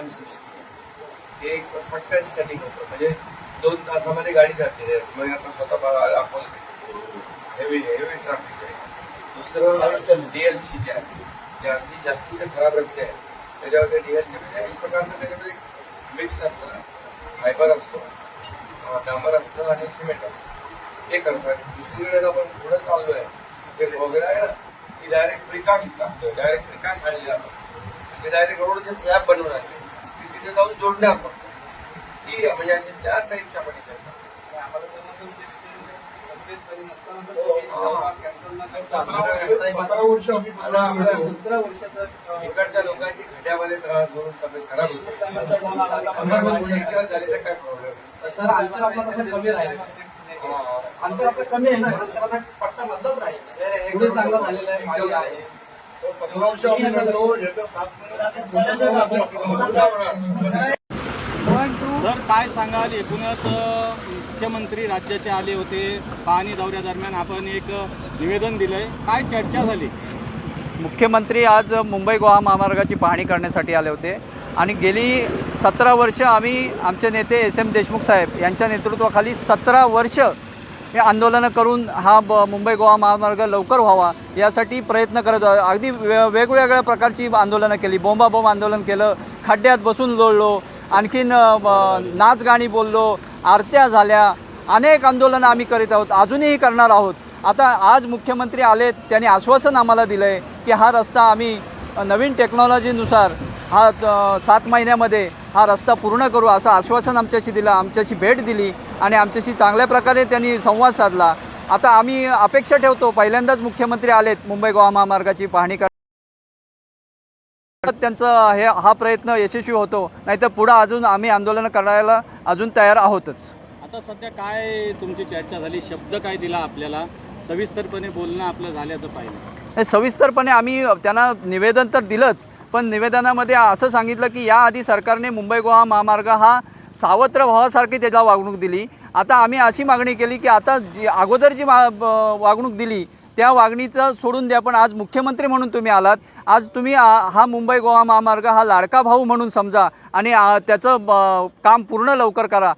M sixty एक फटकन setting होतं. म्हणजे दोन तासामध्ये गाडी जाते. मग आता स्वतः आपण हेवी हेवी ट्रॅफिक आहे. दुसरं डीएलसी जे आहे जे अगदी जास्तीचे खराब रस्ते आहेत. त्याच्यावर डीएलसी म्हणजे एक प्रकारचं त्याच्यामध्ये मिक्स असतं. फायबर असतो डांबर असतं आणि सिमेंट असतं. हे करतात दुसरीकडे आपण पुढे चाललोय. ते वगैरे आहे ना ती डायरेक्ट प्रिकाश टाकतोय. डायरेक्ट प्रिकाश आणली जातो. ते डायरेक्ट रोडचे स्लॅब बनवून आणले. ती तिथे जाऊन जोडणार फक्त ती म्हणजे असे चार टाईपच्या आपण इथे आम्हाला म्हणजे हो, हा. सतरा वर्षाचा इकडच्या लोकांची खड्यामध्ये त्रास होऊन तब्येत खराब होते. झाले तर काय प्रॉब्लेम सर अंतर आपलं कसं कमी राहील? अंतर आपलं कमी आहे ना? तर आता पट्टा राहील. चांगलं झालेलं आहे. सर काय सांगाल? एकूणच मुख्यमंत्री राज्याचे आले होते. पाहणी दौऱ्यादरम्यान आपण एक निवेदन दिलंय. काय चर्चा झाली? मुख्यमंत्री आज मुंबई गोवा महामार्गाची पाहणी करण्यासाठी आले होते. आणि गेली सतरा वर्ष आम्ही आमचे नेते एस एम देशमुख साहेब यांच्या नेतृत्वाखाली सतरा वर्ष हे आंदोलनं करून हा ब मुंबई गोवा महामार्ग लवकर व्हावा यासाठी प्रयत्न करत अगदी वे वेगवेगळ्या प्रकारची आंदोलनं केली. बोंबाबोंब आंदोलन केलं खड्ड्यात बसून लोळलो आणखीन नाच गाणी बोललो आरत्या झाल्या अनेक आंदोलनं आम्ही करीत आहोत. अजूनही करणार आहोत. आता आज मुख्यमंत्री आलेत त्यांनी आश्वासन आम्हाला दिलं आहे की हा रस्ता आम्ही नवीन टेक्नॉलॉजीनुसार हा सात महिन्यामध्ये हा रस्ता पूर्ण करू असं आश्वासन आमच्याशी दिलं आमच्याशी भेट दिली आणि आमच्याशी चांगल्या प्रकारे त्यांनी संवाद साधला. आता आम्ही अपेक्षा ठेवतो पहिल्यांदाच मुख्यमंत्री आलेत मुंबई गोवा महामार्गाची पाहणी कर त्यांचं हे हा प्रयत्न यशस्वी होतो नाहीतर पुढं अजून आम्ही आंदोलनं करायला अजून तयार आहोतच. आता सध्या काय तुमची चर्चा झाली? शब्द काय दिला आपल्याला? सविस्तरपणे बोलणं आपलं झाल्याचं पाहिलं. सविस्तरपणे आम्ही त्यांना निवेदन तर दिलंच पण निवेदनामध्ये असं सांगितलं की याआधी सरकारने मुंबई गोवा महामार्ग हा सावत्र व्हावासारखी त्याला वागणूक दिली. आता आम्ही अशी मागणी केली की आता जी अगोदर जी मा ब- वागणूक दिली त्या वागणीचं सोडून द्या पण आज मुख्यमंत्री म्हणून तुम्ही आलात. आज तुम्ही आ- हा मुंबई गोवा महामार्ग हा लाडका भाऊ म्हणून समजा आणि त्याचं काम पूर्ण लवकर करा.